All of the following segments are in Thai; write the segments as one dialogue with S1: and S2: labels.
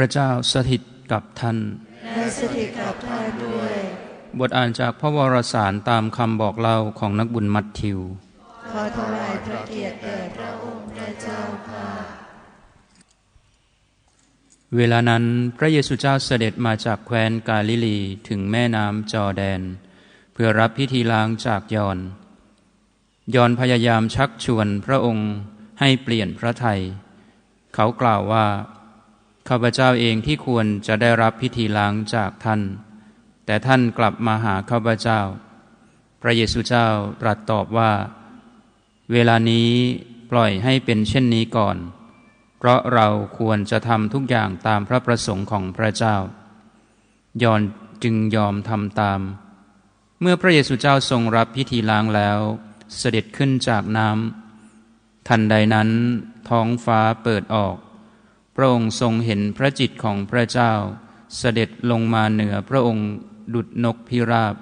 S1: ระเจ้าสถิตกับท่าน
S2: และสถิตกับท่านด้วย
S1: บทอ่านจากพระวรสารตามคำบอกเล่าของนักบุญมัทธิว
S2: ขอถวายพระเกียรติแด่พระองค์พระเจ้าค่ะ
S1: เวลานั้นพระเยซูเจ้าเสด็จมาจากแคว้นกาลิลีถึงแม่น้ำจอร์แดน เพื่อรับพิธีล้างจากยอน ยอนพยายามชักชวนพระองค์ให้เปลี่ยนพระทัยเขากล่าวว่า ข้าพเจ้าเองที่ควรจะได้รับพิธีล้างจากท่าน แต่ท่านกลับมาหาข้าพเจ้า พระเยซูเจ้าตรัสตอบว่า เวลานี้ปล่อยให้เป็นเช่นนี้ก่อน เพราะเราควรจะทำทุกอย่างตามพระประสงค์ของพระเจ้ายอนจึงยอมทำตาม เมื่อพระเยซูเจ้าทรงรับพิธีล้างแล้ว เสด็จขึ้นจากน้ำทันใดนั้นท้องฟ้าเปิดออก พระองค์ทรงเห็นพระจิตของพระเจ้า เสด็จลงมาเหนือพระองค์ดุดนกพิราบ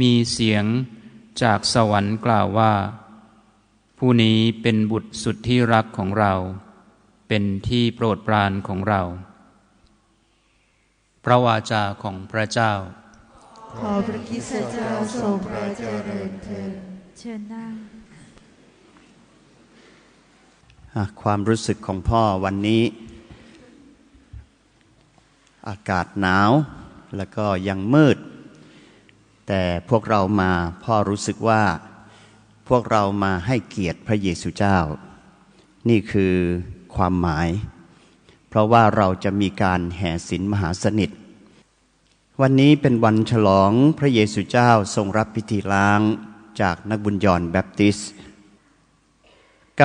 S1: มีเสียงจากสวรรค์กล่าวว่า ผู้นี้เป็นบุตรสุดที่รักของเรา เป็นที่โปรดปรานของเรา พระวาจาของพระเจ้า
S2: ขอพระคริสตเจ้าทรงพระเจริญเถิด
S3: เชิญนั่ง
S4: อะ ความรู้สึกของพ่อวันนี้ อากาศหนาว แล้วก็ยังมืด แต่พวกเรามาพ่อรู้สึกว่า พวกเรามาให้เกียรติพระเยซูเจ้า นี่คือความหมาย เพราะว่าเราจะมีการแห่ศีลมหาสนิท วันนี้เป็นวันฉลองพระเยซูเจ้าทรงรับพิธีล้างจากนักบุญยอนแบปติสต์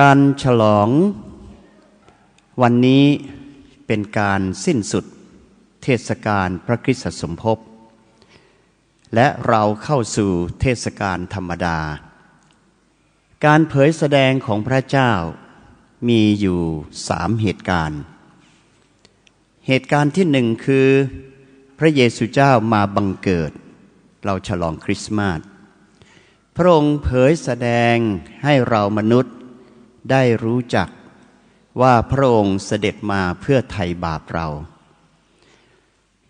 S4: การฉลองวันนี้เป็นการสิ้นสุดเทศกาลพระคริสตสมภพ และเราเข้าสู่เทศกาลธรรมดา การเผยแสดงของพระเจ้ามีอยู่สามเหตุการณ์ เหตุการณ์ที่หนึ่งคือพระเยซูเจ้ามาบังเกิด เราฉลองคริสต์มาสพระองค์เผยแสดงให้เรามนุษย์ ได้รู้จักว่าพระองค์เสด็จมาเพื่อไถ่บาปเรา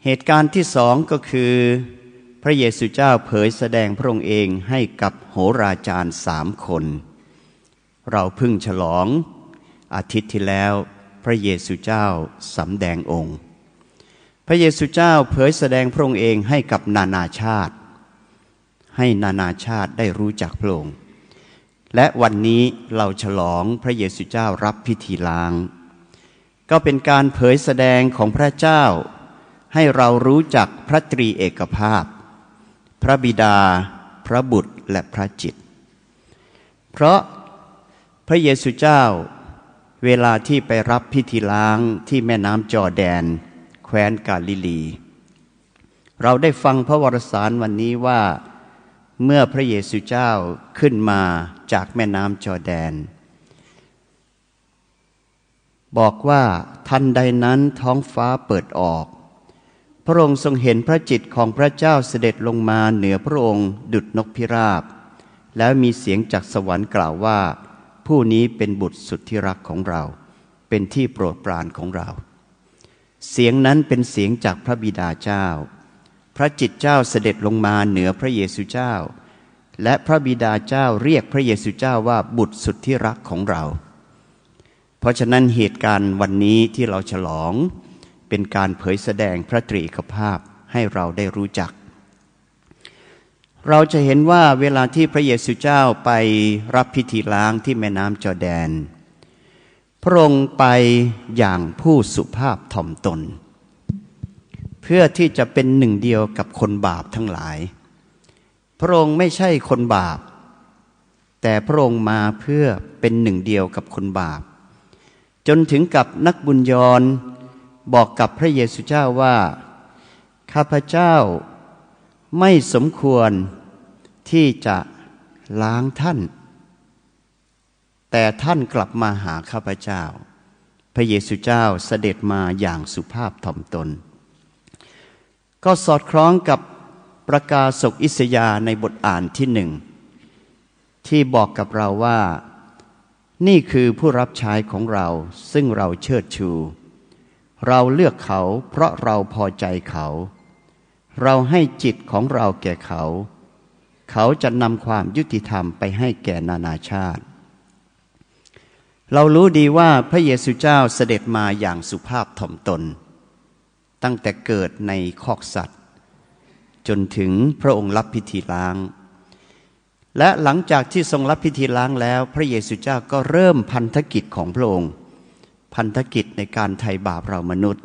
S4: เหตุการณ์ที่สองก็คือ พระเยซูเจ้าเผยแสดงพระองค์เองให้กับโหราจารย์สามคน เราพึ่งฉลอง อาทิตย์ที่แล้วพระเยซูเจ้าสำแดงองค์ พระเยซูเจ้าเผยแสดงพระองค์เองให้กับนานาชาติ ให้นานาชาติได้รู้จักพระองค์ และวันนี้เราฉลองพระเยซูเจ้ารับพิธีล้าง ก็เป็นการเผยแสดงของพระเจ้า ให้เรารู้จักพระตรีเอกภาพ พระบิดา พระบุตรและพระจิต เพราะพระเยซูเจ้า เวลาที่ไปรับพิธีล้างที่แม่น้ำจอแดน แคว้นกาลิลี เราได้ฟังพระวรสารวันนี้ว่า เมื่อพระเยซูเจ้าขึ้นมาจากแม่น้ำจอแดน บอกว่าทันใดนั้นท้องฟ้าเปิดออก พระองค์ทรงเห็นพระจิตของพระเจ้าเสด็จลงมาเหนือพระองค์ดุจนกพิราบ แล้วมีเสียงจากสวรรค์กล่าวว่า ผู้นี้เป็นบุตรสุดที่รักของเรา เป็นที่โปรดปรานของเรา เสียงนั้นเป็นเสียงจากพระบิดาเจ้า พระจิตเจ้าเสด็จลงมาเหนือพระเยซูเจ้า และพระบิดาเจ้าเรียกพระเยซูเจ้าว่าบุตรสุดที่รักของเรา เพราะฉะนั้นเหตุการณ์วันนี้ที่เราฉลอง เป็นการเผยแสดงพระตรีกภาพให้เราได้รู้จัก เราจะเห็นว่าเวลาที่พระเยซูเจ้าไปรับพิธีล้างที่แม่น้ำจอแดน พระองค์ไปอย่างผู้สุภาพถ่อมตน เพื่อที่จะเป็นหนึ่งเดียวกับคนบาปทั้งหลาย พระองค์ไม่ใช่คนบาป แต่พระองค์มาเพื่อเป็นหนึ่งเดียวกับคนบาป จนถึงกับนักบุญยรบอกกับพระเยซูเจ้าว่า ข้าพเจ้าไม่สมควรที่จะล้างท่าน แต่ท่านกลับมาหาข้าพเจ้า พระเยซูเจ้าเสด็จมาอย่างสุภาพถ่อมตน ก็สอดคล้องกับประกาศกอิสยาในบทอ่านที่หนึ่ง ที่บอกกับเราว่า นี่คือผู้รับใช้ของเราซึ่งเราเชิดชู เราเลือกเขาเพราะเราพอใจเขา เราให้จิตของเราแก่เขา เขาจะนำความยุติธรรมไปให้แก่นานาชาติ เรารู้ดีว่าพระเยซูเจ้าเสด็จมาอย่างสุภาพถ่อมตน ตั้งแต่เกิดในคอกสัตว์ จนถึงพระองค์รับพิธีล้าง และหลังจากที่ทรงรับพิธีล้างแล้ว พระเยซูเจ้าก็เริ่มพันธกิจของพระองค์ พันธกิจในการไถ่บาปเรามนุษย์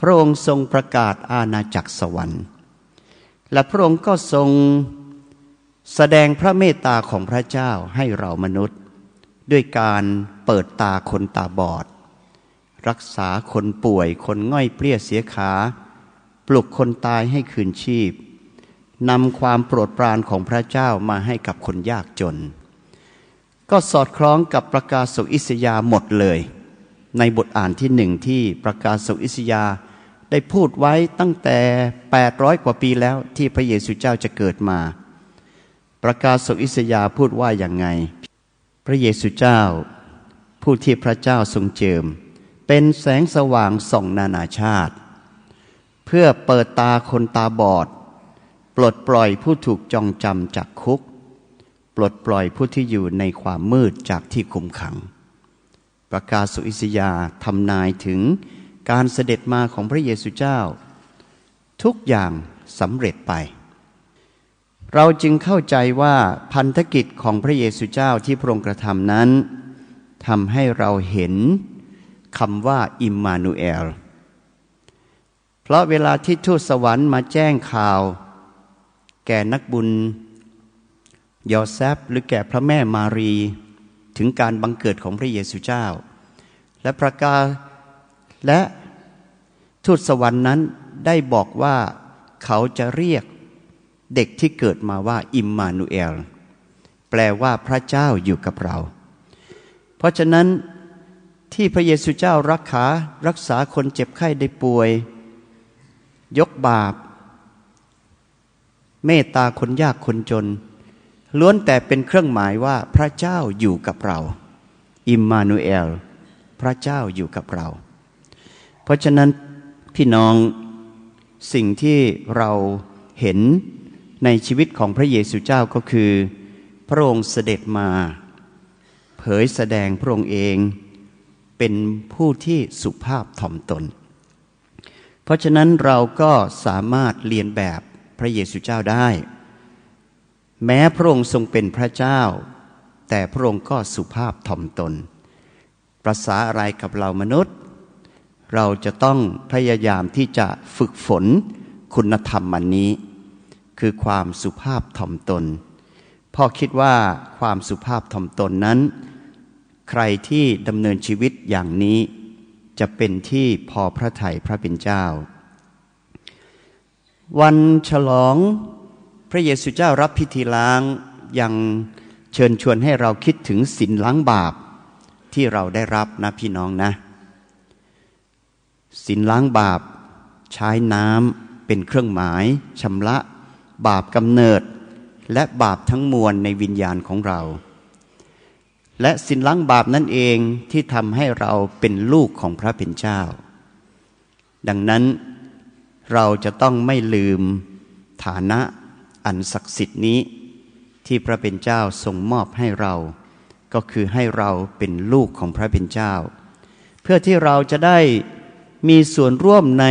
S4: พระองค์ทรงประกาศอาณาจักรสวรรค์ และพระองค์ก็ทรงแสดงพระเมตตาของพระเจ้าให้เรามนุษย์ ด้วยการเปิดตาคนตาบอด รักษาคนป่วย คนง่อยเปรี้ยเสียขา ปลุกคนตายให้คืนชีพนำความโปรดปรานของพระเจ้ามาให้กับคนยากจน ก็สอดคล้องกับประกาศสุอิสยาหมดเลย ในบทอ่านที่หนึ่งที่ประกาศสุอิสยาได้พูดไว้ตั้งแต่ 800 กว่าปีแล้วที่พระเยซูเจ้าจะเกิดมา ประกาศสุอิสยาพูดว่าอย่างไง พระเยซูเจ้า ผู้ที่พระเจ้าทรงเจิม เป็นแสงสว่างส่องนานาชาติ เพื่อเปิดตาคนตาบอด ปลดปล่อยผู้ถูกจองจำจากคุก ปลดปล่อยผู้ที่อยู่ในความมืดจากที่คุมขัง ประกาศสุอิสยาทำนายถึงการเสด็จมาของพระเยซูเจ้า ทุกอย่างสำเร็จไป เราจึงเข้าใจว่าพันธกิจของพระเยซูเจ้าที่พระองค์กระทำนั้นทำให้เราเห็น คำว่าอิมมานูเอล เพราะเวลาที่ทูตสวรรค์มาแจ้งข่าว แก่นักบุญ ยอแซฟหรือแก่พระแม่มารี ถึงการบังเกิดของพระเยซูเจ้า และประกาศและทูตสวรรค์นั้นได้บอกว่าเขาจะเรียกเด็กที่เกิดมาว่าอิมมานูเอล แปลว่าพระเจ้าอยู่กับเรา เพราะฉะนั้น ที่พระเยซูเจ้ารักษารักษาคนเจ็บไข้ได้ป่วย ยกบาป เมตตาคนยากคนจน ล้วนแต่เป็นเครื่องหมายว่าพระเจ้าอยู่กับเรา อิมมานูเอล พระเจ้าอยู่กับเรา เพราะฉะนั้นพี่น้องสิ่งที่เราเห็นในชีวิตของพระเยซูเจ้าก็คือ พระองค์เสด็จมา เผยแสดงพระองค์เอง เป็นผู้ที่สุภาพถ่อมตน เพราะฉะนั้นเราก็สามารถเรียนแบบพระเยซูเจ้าได้ แม้พระองค์ทรงเป็นพระเจ้า แต่พระองค์ก็สุภาพถ่อมตน ประสาอะไรกับเรามนุษย์ เราจะต้องพยายามที่จะฝึกฝนคุณธรรมอันนี้ คือความสุภาพถ่อมตนพ่อคิดว่าความสุภาพถ่อมตนนั้น ใครที่ดำเนินชีวิตอย่างนี้จะเป็นที่พอพระทัยพระเป็นเจ้า วันฉลองพระเยซูเจ้ารับพิธีล้างยังเชิญชวนให้เราคิดถึงศีลล้างบาปที่เราได้รับนะพี่น้องนะศีลล้างบาปใช้น้ำเป็นเครื่องหมายชำระ บาปกำเนิด และบาปทั้งมวลในวิญญาณของเรา และสินล้างบาปนั่นเองที่ทำให้เราเป็นลูกของพระเป็นเจ้า ดังนั้นเราจะต้องไม่ลืมฐานะอันศักดิ์สิทธิ์นี้ ที่พระเป็นเจ้าทรงมอบให้เรา ก็คือให้เราเป็นลูกของพระเป็นเจ้า เพื่อที่เราจะได้มีส่วนร่วมใน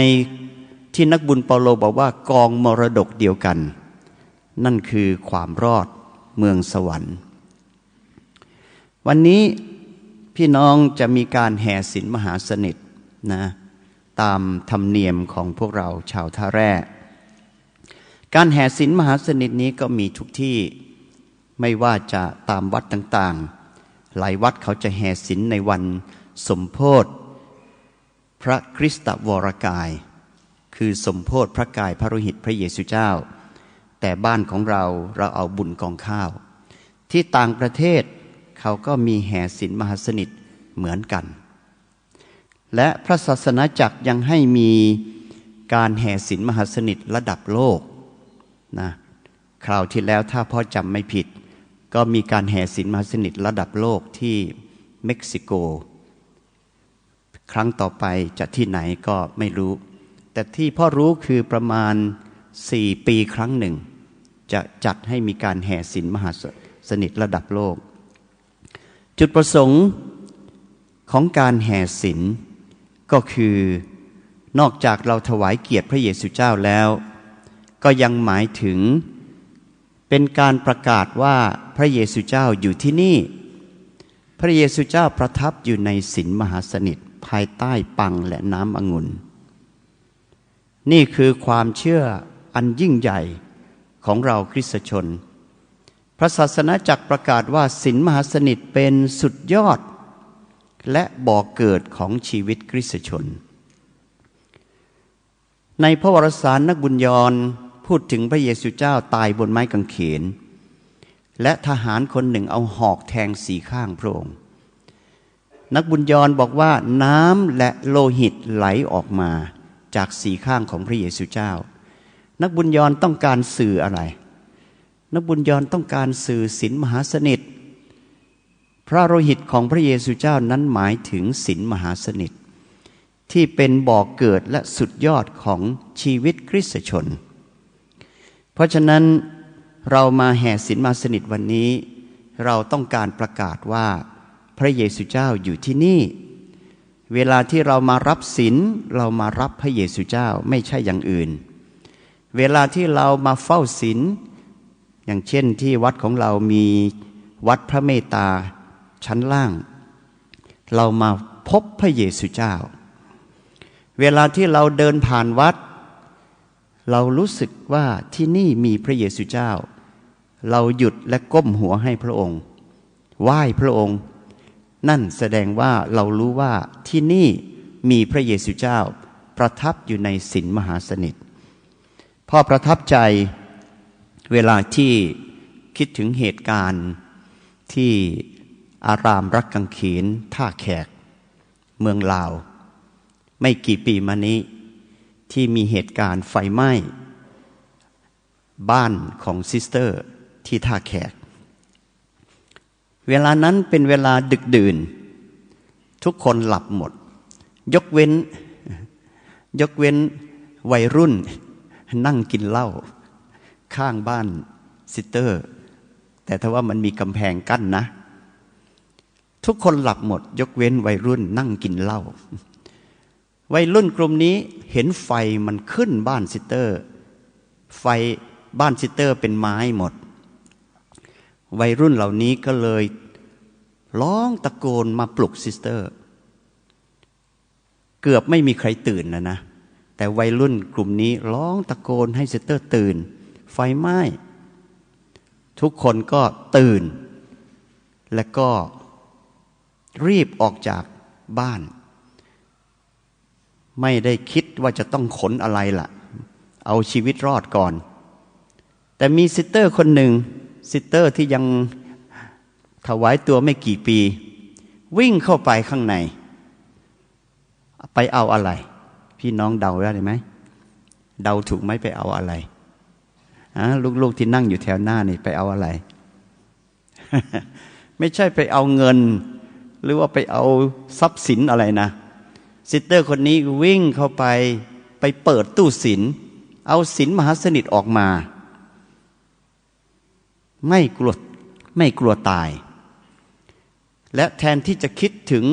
S4: ที่นักบุญเปาโลบอกว่ากองมรดกเดียวกัน นั่นคือความรอดเมืองสวรรค์ วันนี้พี่น้องจะมีการแห่ศีลมหาสนิทนะตามธรรมเนียมของพวกเราชาวท่าแร่ การแห่ศีลมหาสนิทนี้ก็มีทุกที่ไม่ว่าจะตามวัดต่างๆ หลายวัดเขาจะแห่ศีลในวันสมโพธิพระคริสตวรกาย คือสมโพธิพระกายพระโลหิตพระเยซูเจ้า แต่บ้านของเราเราเอาบุญกองข้าว ที่ต่างประเทศ เขาก็มีแห่ศีลมหาสนิทเหมือนกัน และพระศาสนาจักรยังให้มีการแห่ศีลมหาสนิทระดับโลกนะคราวที่แล้วถ้าพ่อจำไม่ผิด ก็มีการแห่ศีลมหาสนิทระดับโลกที่เม็กซิโก ครั้งต่อไปจะที่ไหนก็ไม่รู้ แต่ที่พ่อรู้คือประมาณสี่ปีครั้งหนึ่ง จะจัดให้มีการแห่ศิลมหาสนิทระดับโลก จุดประสงค์ของการแห่ศิลก็คือนอกจากเราถวายเกียรติพระเยซูเจ้าแล้ว ก็ยังหมายถึงเป็นการประกาศว่าพระเยซูเจ้าอยู่ที่นี่ พระเยซูเจ้าประทับอยู่ในศีลมหาสนิทภายใต้ปังและน้ำองุ่น นี่คือความเชื่ออันยิ่งใหญ่ของเราคริสตชน พระศาสนาจักรประกาศว่าศีลมหาสนิทเป็นสุดยอด และบ่อกเกิดของชีวิตคริสตชน ในพระวรสารนักบุญยรพูดถึงพระเยซูเจ้าตายบนไม้กางเขน และทหารคนหนึ่งเอาหอกแทงสีข้างพระองค์ นักบุญยรบอกว่าน้ำและโลหิตไหลออกมาจากสีข้างของพระเยซูเจ้า นักบุญยรต้องการสื่ออะไร นักบุญยรต้องการสื่อศีลมหาสนิท พระโลหิตของพระเยซูเจ้านั้นหมายถึงศีลมหาสนิท ที่เป็นบ่อกเกิดและสุดยอดของชีวิตคริสตชน เพราะฉะนั้นเรามาแห่ศีลมหาสนิทวันนี้ เราต้องการประกาศว่าพระเยซูเจ้าอยู่ที่นี่ เวลาที่เรามารับศีลเรามารับพระเยซูเจ้าไม่ใช่อย่างอื่น เวลาที่เรามาเฝ้าศีล อย่างเช่นที่วัดของเรามีวัดพระเมตตาชั้นล่าง เรามาพบพระเยซูเจ้า เวลาที่เราเดินผ่านวัด เรารู้สึกว่าที่นี่มีพระเยซูเจ้า เราหยุดและก้มหัวให้พระองค์ ไหว้พระองค์ นั่นแสดงว่าเรารู้ว่าที่นี่มีพระเยซูเจ้า ประทับอยู่ในศีลมหาสนิทพ่อประทับใจ เวลาที่คิดถึงเหตุการณ์ที่อารามรักกังเขนท่าแขก เมืองลาว ไม่กี่ปีมานี้ ที่มีเหตุการณ์ไฟไหม้ บ้านของซิสเตอร์ที่ท่าแขก เวลานั้นเป็นเวลาดึกดื่น ทุกคนหลับหมด ยกเว้น ยกเว้นวัยรุ่นนั่งกินเหล้า ข้างบ้านซิสเตอร์ แต่ถ้าว่ามันมีกำแพงกั้นนะ ทุกคนหลับหมด ยกเว้นวัยรุ่นนั่งกินเหล้าวัยรุ่นกลุ่มนี้เห็นไฟมันขึ้นบ้านซิสเตอร์ ไฟบ้านซิสเตอร์เป็นไม้หมด วัยรุ่นเหล่านี้ก็เลยร้องตะโกนมาปลุกซิสเตอร์ เกือบไม่มีใครตื่นนะนะ แต่วัยรุ่นกลุ่มนี้ร้องตะโกนให้ซิสเตอร์ตื่น ไฟไหม้ ทุกคนก็ตื่น และก็รีบออกจากบ้าน ไม่ได้คิดว่าจะต้องขนอะไรล่ะ เอาชีวิตรอดก่อน แต่มีซิสเตอร์คนหนึ่งซิสเตอร์ที่ยังถวายตัวไม่กี่ปี วิ่งเข้าไปข้างใน ไปเอาอะไร พี่น้องเดาได้ไหมเดาถูกไหมไปเอาอะไร ลูกๆที่นั่งอยู่แถวหน้านี่ไปเอาอะไร ไม่ใช่ไปเอาเงิน หรือว่าไปเอาทรัพย์สินอะไรนะซิสเตอร์คนนี้วิ่งเข้าไปไปเปิดตู้สิน เอาสินมหาสนิทออกมา ไม่กลัวไม่กลัวตาย และแทนที่จะคิดถึง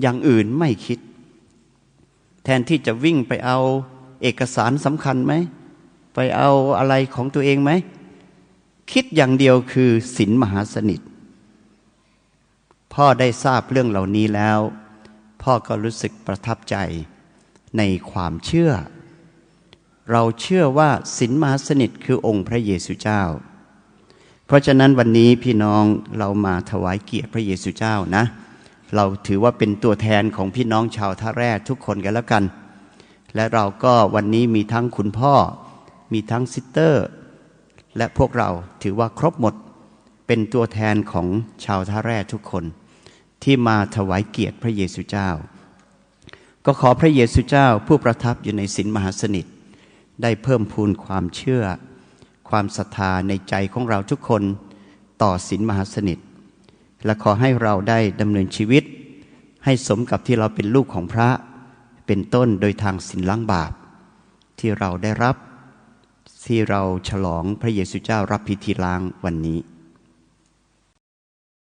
S4: อย่างอื่นไม่คิด แทนที่จะวิ่งไปเอาเอกสารสำคัญไหม ไปเอาอะไรของตัวเองไหม คิดอย่างเดียวคือสินมหาสนิท พ่อได้ทราบเรื่องเหล่านี้แล้ว พ่อก็รู้สึกประทับใจในความเชื่อ เราเชื่อว่าสินมหาสนิทคือองค์พระเยซูเจ้า เพราะฉะนั้นวันนี้พี่น้องเรามาถวายเกียรติพระเยซูเจ้านะ เราถือว่าเป็นตัวแทนของพี่น้องชาวท่าแร่ทุกคนกันแล้วกัน และเราก็วันนี้มีทั้งคุณพ่อ มีทั้งซิสเตอร์ และพวกเราถือว่าครบหมด เป็นตัวแทนของชาวท่าแร่ทุกคน ที่มาถวายเกียรติพระเยซูเจ้า ก็ขอพระเยซูเจ้าผู้ประทับอยู่ในศีลมหาสนิท ได้เพิ่มพูนความเชื่อ ความศรัทธาในใจของเราทุกคนต่อศีลมหาสนิท และขอให้เราได้ดำเนินชีวิต ให้สมกับที่เราเป็นลูกของพระเป็นต้นโดยทางสินล้างบาปที่เราได้รับ ที่เราฉลองพระเยซูเจ้ารับพิธีล้างวันนี้